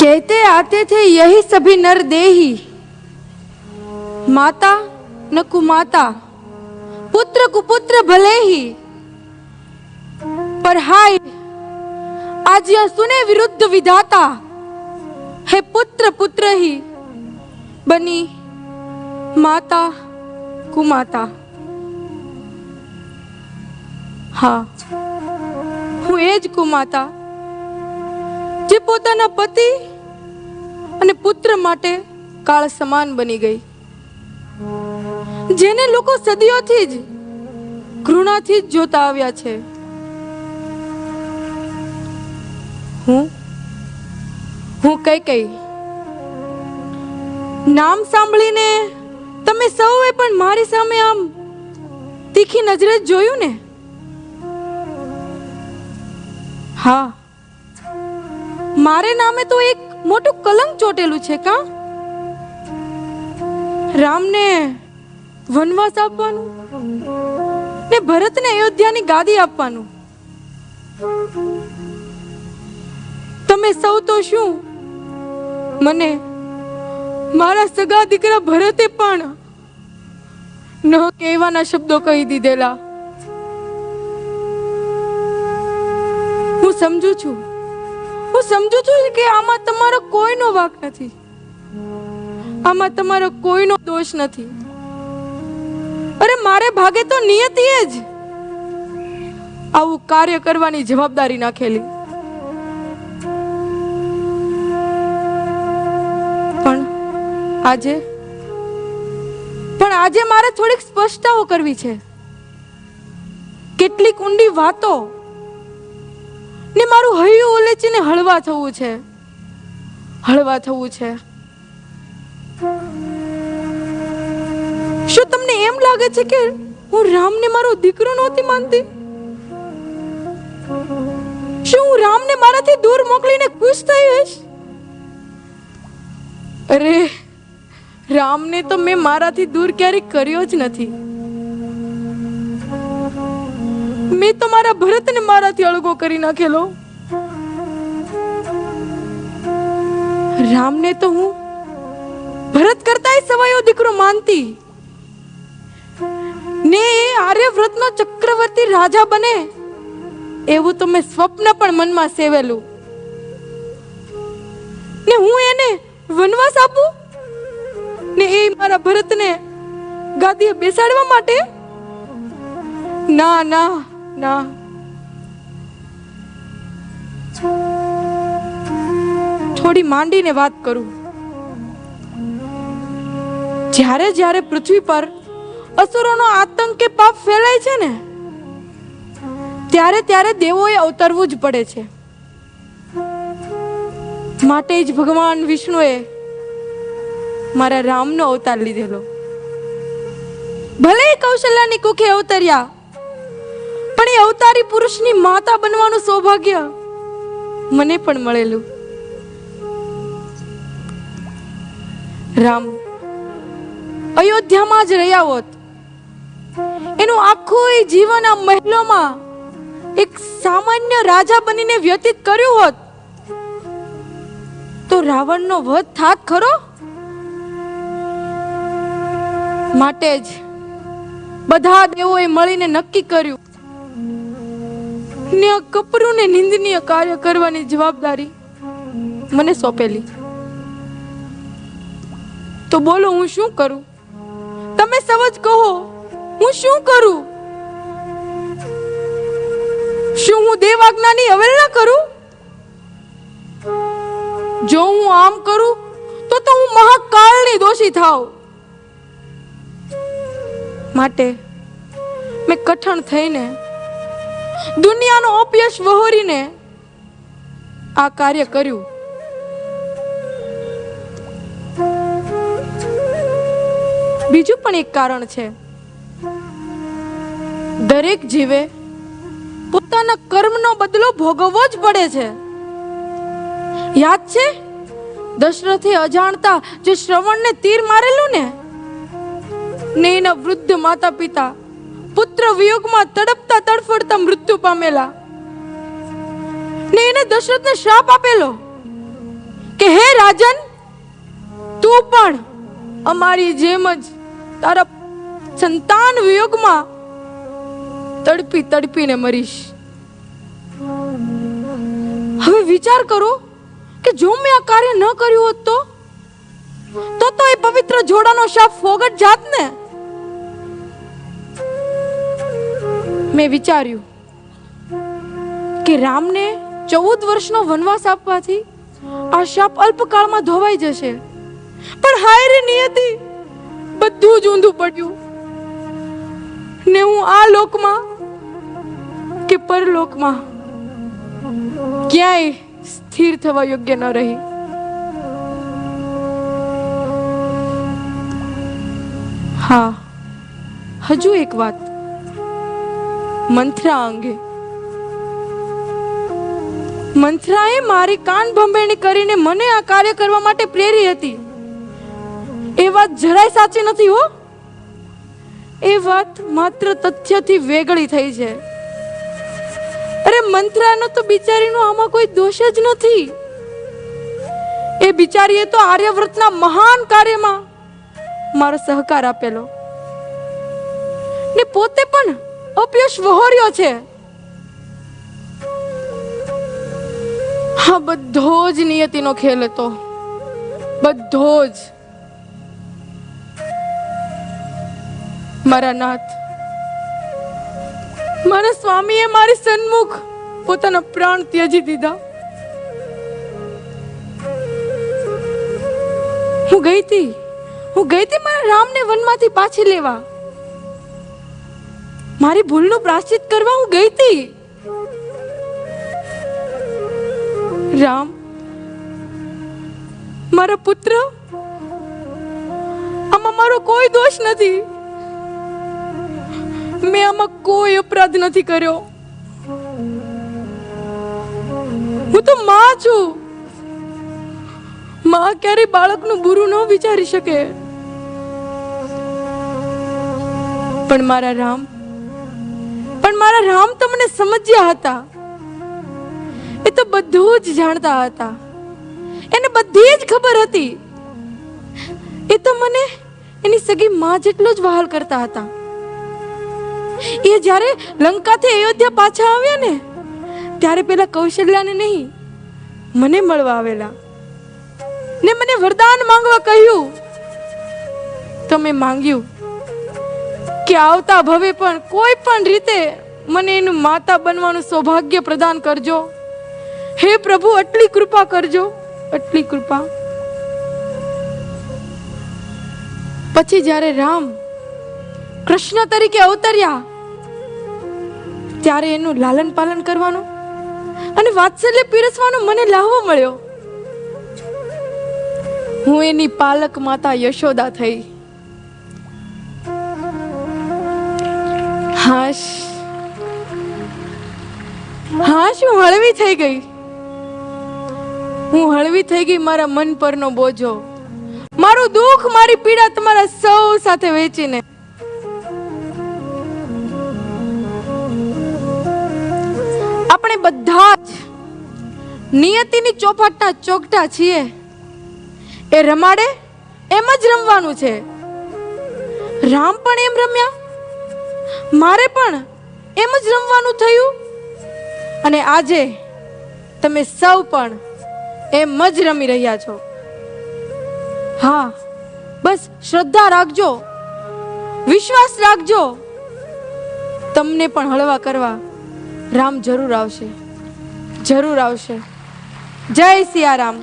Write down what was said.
कहते आते थे यही सभी नर देही माता न कुमाता पुत्र कुपुत्र भले ही पर हाय आज यह सुने विरुद्ध विधाता है पुत्र पुत्र ही बनी माता कुमाता हाँ હું એ જ કુમાતા જે પોતાના પતિ અને પુત્ર માટે કાળ સમાન બની ગઈ. જેને લોકો સદીઓથી જ ઘૃણાથી જ જોતા આવ્યા છે. હું? હું કઈ કઈ? નામ સાંભળીને તમે સૌએ પણ મારી સામે આમ તીખી નજરે જોયું ને? હા. મારે નામે તો એક મોટું કલંક ચોટેલું છે, કા? રામને વનવાસ આપવાનું ને ભરતને અયોધ્યાની ગાદી આપવાનું. તમે સૌ તો શું? મને મારા સગા દીકરા ભરતે પણ ન કહેવાના શબ્દો કહી દીધેલા. હું સમજુ છું. હું સમજુ છું કે આમાં તમારો કોઈનો વાક નથી. આમાં તમારો કોઈનો દોષ નથી. અરે મારે ભાગે તો નિયતિએ જ. આવું કાર્ય કરવાની જવાબદારી નાખેલી. પણ આજે પણ આજે મારે થોડીક સ્પષ્ટતાઓ કરવી છે. કેટલીક ઊંડી વાતો ને મારું હૈયું ઓલેચીને હળવા થવું છે. હળવા થવું છે. શું તમને એમ લાગે છે કે હું રામને મારો દીકરો નહોતી માનતી? શું હું રામને મારાથી દૂર મોકલીને ખુશ થઈ હશ અરે, રામને તો મેં મારાથી દૂર ક્યારેય કર્યો જ નથી. મેં તો મારા ભરતને મારાથી અળગો કરી નાખેલો. રામને તો હું ભરત કરતાય સવાયો દીકરો માનતી. ને એ આર્યવ્રતનો ચક્રવર્તી રાજા બને, એવું તો મેં સ્વપ્ન પણ મનમાં સેવેલું. ને હું એને વનવાસ આપું? ને એ મારા ભરતને ગાદીએ બેસાડવા માટે? ના ના. ના થોડી માંડીને વાત કરું. જ્યારે જ્યારે પૃથ્વી પર અસુરોનો આતંક કે પાપ ફેલાય છે ને, ત્યારે ત્યારે દેવોએ અવતરવું જ પડે છે. માટે જ ભગવાન વિષ્ણુએ મારા રામનો અવતાર લીધેલો. ભલે કૌશલ્યાની કુખે અવતર્યા પણ અવતારી પુરુષની માતા બનવાનું સૌભાગ્ય મને પણ મળેલું. રામ, અયોધ્યામાં જ રહ્યા હોત. એનું આખું જીવન આ મહેલોમાં એક સામાન્ય રાજા બનીને વ્યતીત કર્યું હોત. તો રાવણનો વધ થાત ખરો? માટે જ બધા દેવોએ મળીને નક્કી કર્યું. ને આ કપરું ને નિંદનીય કાર્ય કરવાની જવાબદારી મને સોંપેલી. તો બોલો, હું શું કરું? તમે સવજ કહો, હું શું કરું? શું હું દેવ આજ્ઞાની અવહેલના કરું? જો હું આમ કરું, તો તો હું મહાકાળની દોષી થાવ માટે મેં કઠણ થઈને દુનિયાનો અપયશ વહોરીને આ કાર્ય કર્યું. બીજું પણ એક કારણ છે. દરેક જીવે પોતાના કર્મનો બદલો ભોગવવો જ પડે છે. યાદ છે? દશરથે અજાણતા જે શ્રવણને તીર મારેલું ને? ને એના વૃદ્ધ માતા પિતા પુત્ર વિયોગમાં તડપતા તડફડતા મૃત્યુ પામેલા. ને એને દશરથને શાપ આપેલો કે, હે રાજન, તું પણ અમારી જેમ જ તારા સંતાન વિયોગમાં તડપી તડપીને મરીશ. હવે વિચાર કરો કે જો મેં આ કાર્ય ન કર્યું હોત તો? તો તો એ પવિત્ર જોડાનો શાપ ફોગટ જાત ને મેં વિચાર્યું કે રામને ચૌદ વર્ષનો વનવાસ આપવાથી આ શાપ અલ્પકાળમાં ધોવાઈ જશે. પણ હાય રે નિયતિ, બધું જ ઊંધું પડ્યું. ને હું આ લોકમાં કે પરલોકમાં ક્યાંય સ્થિર થવા યોગ્ય ન રહી. હા, હજુ એક વાત. મંથરા અંગે મંથરાએ મારી કાન ભંભેણી કરીને મને આ કાર્ય કરવા માટે પ્રેરી હતી. એ વાત જરાય સાચી નથી હો. એ વાત માત્ર તથ્યથી વેગળી થઈ છે. અરે મંથરાનો તો બિચારીનો આમાં કોઈ દોષ જ નથી. એ બિચારીએ તો આર્યવ્રતના મહાન કાર્યમાં મારો સહકાર આપેલો. ને પોતે પણ અપયશ વહોર્યો છે. હા, બધો જ નિયતિનો ખેલ હતો. બધો જ. મારા નાથ, મારા સ્વામીએ મારી સન્મુખ પોતાના પ્રાણ ત્યજી દીધા. હું ગઈ હતી હું ગઈ હતી મારા રામને વનમાંથી પાછી લેવા. મારી ભૂલનું પ્રાશ્ચિત કરવા હું ગઈ હતી રામ, મારા પુત્ર, આમાં મારો કોઈ દોષ નથી. મેં આમાં કોઈ અપરાધ નથી કર્યો. હું તો માં છું. માં ક્યારેય બાળકનું બુરું ન વિચારી શકે. પણ મારા રામ પણ મારા રામ તો મને સમજ્યા હતા. એ તો બધું જ જાણતા હતા. એને બધી જ ખબર હતી. એ તો મને એની સગી માં જેટલો જ વહાલ કરતા હતા. એ જ્યારે લંકાથી અયોધ્યા પાછા આવ્યા ને, ત્યારે પેલા કૌશલ્યાને નહીં, મને મળવા આવેલા. ને મને વરદાન માંગવા કહ્યું. તો મેં માંગ્યું. કે આવતા ભવે પણ કોઈ પણ રીતે મને એનું માતા બનવાનું સૌભાગ્ય પ્રદાન કરજો. હે પ્રભુ, આટલી કૃપા કરજો. આટલી કૃપા. પછી જ્યારે રામ કૃષ્ણ તરીકે અવતર્યા, ત્યારે એનું લાલન પાલન કરવાનું અને વાત્સલ્ય પીરસવાનો મને લાહવો મળ્યો. હું એની પાલક માતા યશોદા થઈ. હાશ. હાશ, હું હળવી થઈ ગઈ. હું હળવી થઈ ગઈ મારા મન પરનો બોજો. મારું દુઃખ મારી પીડા તમારા સૌ સાથે વેચીને. આપણે બધા જ નિયતિની ચોપાટના ચોકટા છીએ. એ રમાડે એમ જ રમવાનું છે. રામ પણ એમ રમ્યા? મારે પણ એમ જ રમવાનું થયું? અને આજે તમે સૌ પણ એમ જ રમી રહ્યા છો. હા, બસ શ્રદ્ધા રાખજો. વિશ્વાસ રાખજો. તમને પણ હળવા કરવા રામ જરૂર આવશે. જરૂર આવશે. જય સિયારામ.